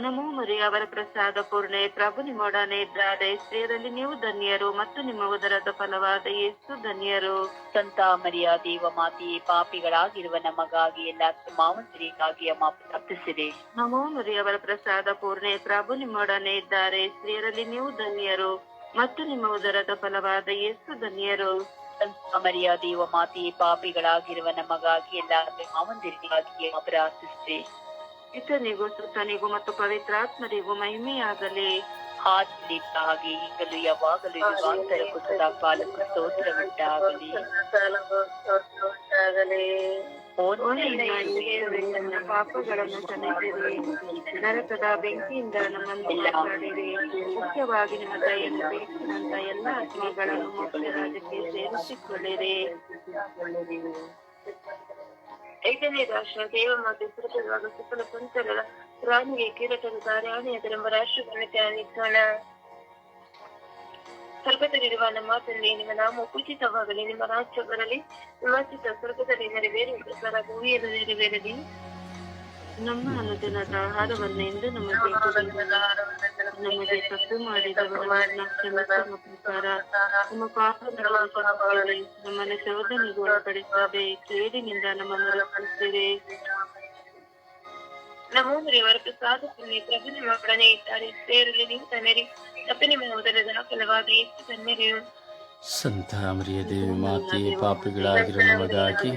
ನಮೋ ಅವರ ಪ್ರಸಾದ ಪೂರ್ಣೆ ಪ್ರಭು ನಿಮ್ಮೊಡನೆ ಇದ್ದಾರೆ ಸ್ತ್ರೀಯರಲ್ಲಿ ನೀವು ಧನ್ಯರು ಮತ್ತು ನಿಮ್ಮ ಉದರದ ಫಲವಾದ ಯೇಸು ಧನ್ಯರು. ಸಂತ ಮರಿಯ ದೇವ ಮಾತೆಯೇ ಪಾಪಿಗಳಾಗಿರುವ ನಮಗಾಗಿ ಎಲ್ಲ ಮಾವಂತರಿಗಾಗಿ ಅಮ್ಮ ನಮೋ ಮರಿ ಅವರ ಪ್ರಸಾದ ಪೂರ್ಣೆ ಪ್ರಭು ನಿಮ್ಮೊಡನೆ ಇದ್ದಾರೆ ಸ್ತ್ರೀಯರಲ್ಲಿ ನೀವು ಧನ್ಯರು ಮತ್ತು ನಿಮ್ಮ ಉದರದ ಫಲವಾದ ಯೇಸು ಧನ್ಯರು. ಸಂತ ಮರಿಯ ದೇವ ಮಾತೆಯೇ ಪಾಪಿಗಳಾಗಿರುವ ನಮಗಾಗಿ ಎಲ್ಲ ಮಾವಂದಿರಿಗಾಗಿ ಅಮ್ಮ ಪ್ರಾರ್ಥಿಸಿರಿ ಇತನಿಗೂ ಸುತನಿಗೂ ಮತ್ತು ಪವಿತ್ರಾತ್ಮರಿಗೂ ಮಹಿಮೆಯಾಗಲಿ ಹಾಗೆ ಈಗಲೂ ಯಾವಾಗಲೂ ಯುಗಾಂತರಕ್ಕೂ ಸದಾ ಕಾಲಕ್ಕೂ ಸ್ತೋತ್ರ ಉಂಟಾಗಲಿ ಪಾಪಗಳನ್ನು ಕ್ಷಮಿಸಿರಿ ನರಕದ ಬೆಂಕಿಯಿಂದ ನಮ್ಮನ್ನು ಮುಖ್ಯವಾಗಿ ನಿಮ್ಮ ದಯೆಯನ್ನು ಬೇಕಿದಂತ ಎಲ್ಲ ಆತ್ಮಗಳನ್ನು ಮುಖ್ಯ ರಾಜ್ಯಕ್ಕೆ ಸೇರಿಸಿಕೊಳ್ಳಿರಿ ಐದನೇ ರಾಷ್ಟ್ರ ಮತ್ತು ಸ್ವರ್ಗದಾಗ ಸಕಲ ಸಂತರರ ರಾಣಿಗೆ ಕಿರೀಟದ ರಾಣಿ ಅದರೆಂಬ ರಾಷ್ಟ್ರವನ್ನು ಧ್ಯಾನಿಸೋಣ ಸ್ವರ್ಗದಲ್ಲಿರುವ ನಮ್ಮ ತಂದೆ ನಿಮ್ಮ ನಾಮ ಉಚಿತವಾಗಲಿ ನಿಮ್ಮ ರಾಜ್ಯ ಬರಲಿ ಚಿತ್ತ ಸ್ವರ್ಗದಲ್ಲಿ ನೆರವೇರಿ ಪ್ರಕಾರ ಭೂಮಿಯಲ್ಲಿ ನೆರವೇರಲಿ ನಮ್ಮ ಅನುದಿನದ ಆಹಾರವನ್ನು ಇಂದು ನಮಗೆ ಕೊಡಿರಿ. ನಮಗೆ ತಪ್ಪು ಮಾಡಿದವರನ್ನು ಕ್ಷಮಿಸುವ ಪ್ರಕಾರ ನಮ್ಮ ಪಾಪಗಳನ್ನು ಕ್ಷಮಿಸಿರಿ. ನಮ್ಮನ್ನು ಶೋಧನೆಗೆ ಒಳಪಡಿಸದೆ ಕೇಡಿನಿಂದ ನಮ್ಮನ್ನು ರಕ್ಷಿಸಿರಿ ನಮೋ ಮರಿಯವರ ಪ್ರಸಾದ ಪುಣ್ಯ ಪ್ರಭು ನಿಮ್ಮ ಒಡನೆ ಇದ್ದಾರೆ ಸೇರಲಿ ನೀವು ತನ್ನರಿ ತಪ್ಪು ನಿಮ್ಮ ಉದರದ ಫಲವಾದ ಎಷ್ಟು ತನ್ನರಿಯು ಸಂತ ಮರಿಯ ದೇವಿ ಮಾತೆಯೇ ಪಾಪಿಗಳಾಗಿರೋ ನಮಗಾಗಿ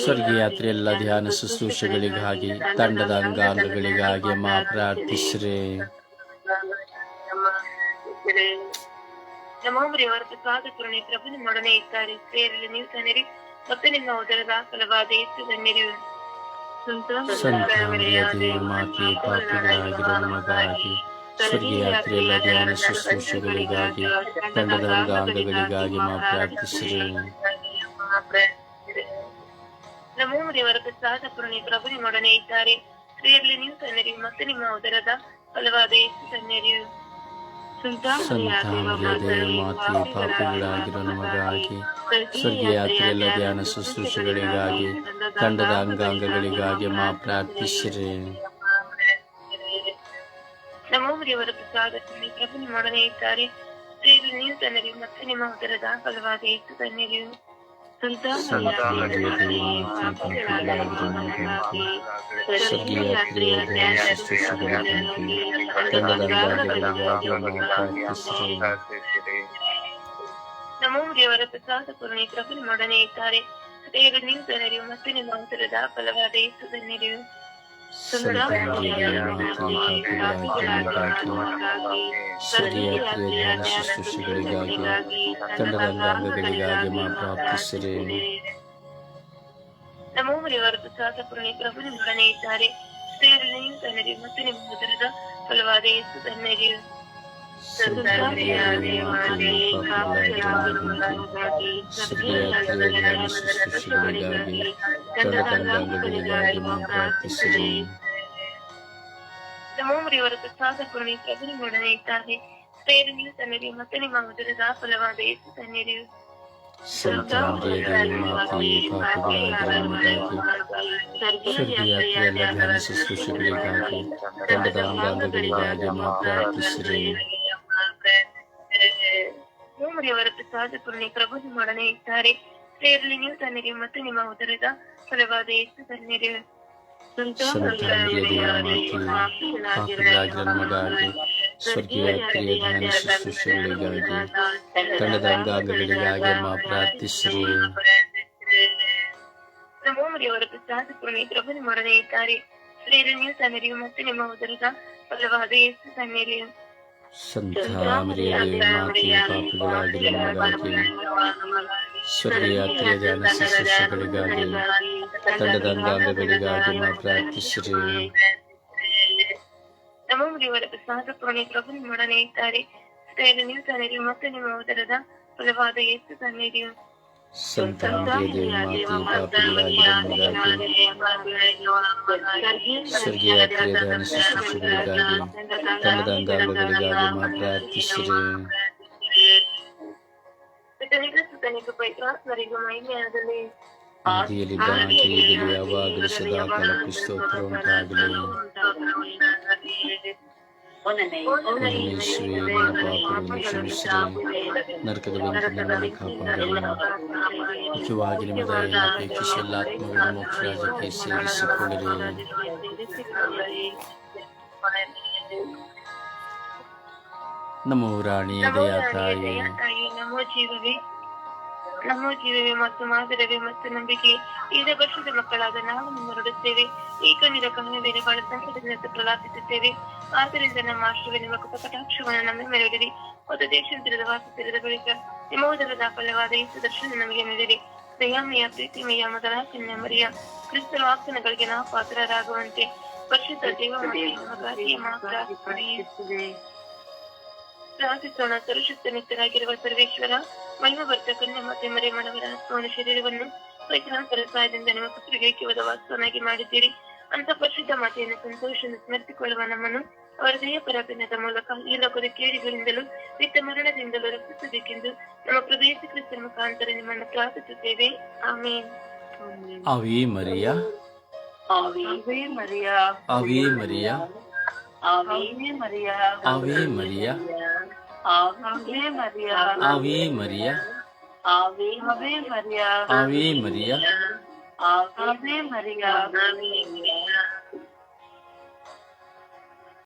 ಸ್ವರ್ಗ ಯಾತ್ರೆ ಎಲ್ಲ ಧ್ಯಾನ ಶುಶ್ರೂಷೆಗಳಿಗಾಗಿ ತಂಡದ ಅಂಗಾಂಗಗಳಿಗಾಗಿ ಮಾ ಪ್ರಾರ್ಥಿಸ್ರೆ. ನಮೋ ಮರಿಯವರ ಪ್ರಸಾದ ಪುಣ್ಯ ಪ್ರಭು ನಿಮ್ಮೊಡನೆ ಇದ್ದಾರೆ ಸೇರಲಿ ನೀವು ತನ್ನಿರಿ ತಪ್ಪು ನಿಮ್ಮ ಉದರದ ಫಲವಾದ ಇತ್ತು ತನ್ನರಿಯು ಸಂತ ಮರಿಯ ದೇವಿ ಮಾತೆಯೇ ಪಾಪಿಗಳಾಗಿರೋ ನಮಗಾಗಿ ಸ್ವರ್ಗೀಯ ಯಾತ್ರೆ ಎಲ್ಲ ಧ್ಯಾನ ಶುಶ್ರೂಷೆಗಳಿಗಾಗಿ ತಂಡದ ಅಂಗಾಂಗಗಳಿಗಾಗಿ ಅಮ್ಮ ಪ್ರಾರ್ಥಿಸ್ರೆ ನಮೋ ದೇವರ ಪ್ರಸಾದ ಪುಣ್ಯ ಪ್ರಭು ನಿಮ್ಮೊಡನೆ ಇದ್ದಾರೆ. ಸ್ತ್ರೀಯರಲ್ಲಿ ನೀವು ತನ್ನರಿ ಮತ್ತು ನಿಮ್ಮ ಉದರದ ಫಲವಾದ ಎಷ್ಟು ತನ್ನರಿಯು ದೇವಿ ನಮಗಾಗಿ ಸ್ವರ್ಗೀಯ ಯಾತ್ರೆ ಎಲ್ಲ ಧ್ಯಾನ ಶುಶ್ರೂಷೆಗಳಿಗಾಗಿ ತಂಡದ ಅಂಗಾಂಗಗಳಿಗಾಗಿ ಮಾ ಪ್ರಾರ್ಥಿಸ್ರೆ ನಮ್ಮವರಿಯವರ ಪ್ರಸಾದದಲ್ಲಿ ಪ್ರಭು ನಿಮ್ಮೊಡನೆ ಇದ್ದಾರೆ ಸ್ತ್ರೀಯರು ನೀವು ತನ್ನರಿ ಮತ್ತೆ ನಿಮ್ಮ ಉದರದ ಫಲವಾದ ಯೇಸು ಧನ್ಯರು ಸಂತ ಮರಿಯದೇ ಪಾಪಿಗಳಾಗಿರುವ ನಮಗಾಗಿ ಸ್ವರ್ಗೀಯ ಕ್ರಿಯೆಯ ಶುಶ್ರೂಷೆಗಳಿಗಾಗಿ ತಂಡದಂಗಾಗಗಳಿಗಾಗಿ ಪ್ರಾರ್ಥಿಸಿರಿ ನಮ್ಮವರಿಯವರ ಪ್ರಸಾದ ಕರುಣೆ ಪ್ರಭು ನಿಮ್ಮೊಡನೆ ಇದ್ದಾರೆ ಸ್ತ್ರೀಯರು ನೀವು ತನ್ನರಿ ಮತ್ತೆ ನಿಮ್ಮ ಉದರದ ಫಲವಾದ ಯೇಸು ಧನ್ಯರು ಸಂತ ಮರಿಯದೇ ಪಾಪಿಗಳಾಗಿರುವ ನಮಗಾಗಿ ಸ್ವರ್ಗೀಯ ಕ್ರಿಯೆಯ ಶುಶ್ರೂಷೆಗಳಿಗಾಗಿ ಮತ್ತು ಮಾ ಪ್ರಾರ್ಥಿಸಿರಿ ನಮ್ಮವರಿಯವರ ಪ್ರಸಾದ ಕರುಣೆ ಪ್ರಭು ನಿಮ್ಮೊಡನೆ ಇದ್ದಾರೆ ಸ್ತ್ರೀಯರು ನೀವು ತನ್ನರಿ ಮತ್ತು ನಿಮ್ಮ ಉದರದ ಫಲವಾದ ಯೇಸು ಧನ್ಯರು ಸಂತ ಮರಿಯದೇ ಪಾಪಿಗಳಾಗಿರುವ ನಮಗಾಗಿ ಸ್ವರ್ಗೀಯ ಕ್ರಿಯೆಯ ಶುಶ್ರೂಷೆಗಳಿಗಾಗಿ ತಂಡದಂಗಾಗಗಳಿಗಾಗಿ ಮಾ ಪ್ರಾರ್ಥಿಸಿರಿ ನಮ್ಮವರಿಯವರ ಪ್ರಸಾದ ಕರುಣೆ ಪ್ರಭು ನಿಮ್ಮೊಡನೆ ಇದ್ದಾರೆ ಸ್ತ್ರೀಯರು ನೀವು ತನ್ನರಿ ಮತ್ತೆ ನಿಮ್ಮ ಉದರದ ಫಲವಾದ ಯೇಸು ಧನ್ಯರು ಸಂತ ಮರಿಯದೇ ಮಾತೆ ಪಾಪಿಗಳಾಗಿರುವ ನಮಗಾಗಿ ಸ್ವರ್ಗೀಯ ಕ್ರಿಯೆಯ ಧ್ಯಾನ ಶುಶ್ರೂಷೆಗಳಿಗಾಗಿ ತಂಡದಂಗಾಗಗಳಿಗಾಗಿ ಮಾ ಪ್ರಾರ್ಥಿಸಿರಿ ನಮ್ಮವರಿಯವರ ಪ್ರಸಾದ ಕರುಣೆ ಪ್ರಭು ನಿಮ್ಮೊಡನೆ ಇದ್ದಾರೆ ಸ್ತ್ರೀಯರಲ್ಲಿ ನೀವು ತನ್ನರಿ ಮತ್ತೆ ನಿಮ್ಮ ಉದರದ ಫಲವಾದ ಯೇಸು ಧನ್ಯರು ಸಂತ ಮರಿಯದೇ ಮಾತೆ ಪಾಪಿಗಳಾಗಿರುವ ನಮಗಾಗಿ ಸ್ವರ್ಗೀಯ ಕ್ರಿಯೆಯ ಧ್ಯಾನ ಶುಶ್ರೂಷೆಗಳಿಗಾಗಿ ತಂಡದಂಗಾಗಗಳಿಗಾಗಿ ಮಾ ಪ್ರಾರ್ಥಿಸಿರಿ ನಮ್ಮವರಿಯವರ ಪ್ರಸಾದ ಕರುಣೆ ಪ್ರಭು ನಿಮ್ಮೊಡನೆ ಇದ್ದಾರೆ ಸ್ತ್ರೀಯರು ನೀವು ತನ್ನರಿ ಮತ್ತೆ ನಿಮ್ಮ ಉದರದ ಫಲವಾದ ಯೇಸು ಧನ್ಯರು ಸಂತ ಮರಿಯದೇ ಮಾತೆ ಪಾಪಿಗಳಾಗಿರುವ ನಮಗಾಗಿ ಸ್ವರ್ಗೀಯ ಕ್ರಿಯೆಯ ಧ್ಯಾನ ಶುಶ್ರೂಷೆಗಳಿಗಾಗಿ ತಂಡದಂಗಾಂಗಗಳಿಗಾಗಿ ಮಾ ಪ್ರಾರ್ಥಿಸಿರಿ ನಮ್ಮವರಿಯವರ ಪ್ರಸಾದ ಕರುಣೆ ಪ್ರಭು ನಿಮ್ಮೊಡನೆ ಇದ್ದಾರೆ ಸ್ತ್ರೀಯರು ನೀವು ತನ್ನರಿ ಮತ್ತೆ ನಿಮ್ಮ ಉದರದ ಫಲವಾದ ಯೇಸು ಧನ್ಯರು ಸಂತ ಮರಿಯದೇ ಮಾತೆ ಪಾಪಿಗಳಾಗಿರುವ ನಮಗಾಗಿ ಸ್ವರ್ಗೀಯ ಕ್ರಿಯೆಯ ಧ್ಯಾನ ಶುಶ್ರೂಷೆಗಳಿಗಾಗಿ ತಂಡದಂಗಾಂಗಗಳಿಗಾಗಿ ಮಾ ಪ್ರಾರ್ಥಿಸಿರಿ ಸುತನಿಗೂ ಸುತನಿಗೂ ಪವಿತ್ರಾತ್ಮರಿಗೂ ಮಹಿಮೆಯಾಗಲಿ ಆದಿಯಲ್ಲಿ ದಾನಿಯಲ್ಲಿ ಯಾವಾಗಲೂ ಸದಾಕಾಲ ಸ್ತೋತ್ರ ಉಂಟಾಗಲಿ ಯೇಸುವೆ ನನ್ನ ಪಾಪಗಳನ್ನು ಕ್ಷಮಿಸಿರಿ ನರಕದ ಬೆಂಕಿಯಿಂದ ನನ್ನ ಕಾಪಾಡಲಿ ಮುಖ್ಯವಾಗಿ ನಿಮ್ಮ ದಯೆಯನ್ನು ಅಪೇಕ್ಷಿಸಿ ಎಲ್ಲ ಆತ್ಮಗಳನ್ನು ಮೋಕ್ಷ ರಾಜ್ಯಕ್ಕೆ ಸೇರಿಸಿಕೊಳ್ಳಿರಿ ನಮ್ಮ ರಾಣಿಯ ದಯಾ ತಾಯಿ ತಾಯಿ ನಮ್ಮ ಜೀವವೇ ನಮ್ಮ ಜೀವವೇ ಮತ್ತು ಮಾದರವೇ ಮತ್ತು ನಂಬಿಕೆ ಈಗ ವರ್ಷದ ಮಕ್ಕಳಾದ ನಾವು ನಿಮ್ಮರಡುತ್ತೇವೆ ಈ ಕಣ್ಣಿನ ಕಣ್ಣಿನ ಬಹಳ ಸಂಕಟದಿಂದ ಪ್ರಲಾಪಿಸುತ್ತೇವೆ. ಆದ್ದರಿಂದ ನಮ್ಮ ಆಶ್ರಯ ನಿಮ್ಮ ಕಟಾಕ್ಷವನ್ನು ನಮ್ಮ ಮೇಲಿಡಿರಿ ಮತ್ತು ದೇಶಾಂತರದ ವಾಸಿಸಿರದ ಬಳಿಕ ನಿಮ್ಮ ಉದರದ ಫಲವಾದ ಈ ಸುದರ್ಶನ ನಮಗೆ ನೀಡಿರಿ ದಯಾಮಯ ಪ್ರೀತಿಮಯ ಮೊದಲ ಕನ್ಯಾ ಮರಿಯ ಕ್ರಿಸ್ತರ ವಾಸನಗಳಿಗೆ ನಾವು ಪಾತ್ರರಾಗುವಂತೆ ವರ್ಷದ ದೇವ ಪ್ರಾರ್ಥಿಸೋಣ. ಸರ್ವಶಕ್ತ ನಿತ್ಯರಾಗಿರುವ ಸರ್ವೇಶ್ವರ ಮಹಿಮಭರ್ತ ಬರ್ತಕ್ಕಂಥ ಮತ್ತೆ ಮರಿ ಮಾಡುವರ ಆತ್ಮವನ್ನು ಶರೀರವನ್ನು ಪವಿತ್ರಾಂತರ ಸಹಾಯದಿಂದ ನಿಮ್ಮ ಪುತ್ರಿಗೆ ಕೇವಲ ವಾಸ್ತವನಾಗಿ ಮಾಡಿದ್ದೀರಿ. ಅಂತ ಪರಿಶುದ್ಧ ಮಾತೆಯನ್ನು ಸಂತೋಷವನ್ನು ಸ್ಮರಿಸಿಕೊಳ್ಳುವ ನಮ್ಮನ್ನು ಅವರ ದೇಹ ಪರಾಧನದ ಮೂಲಕ ಈ ಲೋಕದ ಕೇಳಿಗಳಿಂದಲೂ ನಿತ್ಯ ಮರಣದಿಂದಲೂ ರಕ್ಷಿಸಬೇಕೆಂದು ನಮ್ಮ ಪ್ರದೇಶ ಕ್ರಿಸ್ತರ ಮುಖಾಂತರ ನಿಮ್ಮನ್ನು ಪ್ರಾರ್ಥಿಸುತ್ತೇವೆ. ಆಮೇನ್. ಅವೇ ಮರಿಯ? ಆವೆ ಮರಿಯ? ಅವೇ ಮರಿಯ? ಆವೆ ಮರಿಯ? ಅವೇ ಮರಿಯ? ಆವೆ ಮರಿಯ ಅವೇ ಮರಿಯ ಆವೆ ಮರಿಯ ಅವೇ ಮರಿಯ ಆವೆ ಮರಿಯ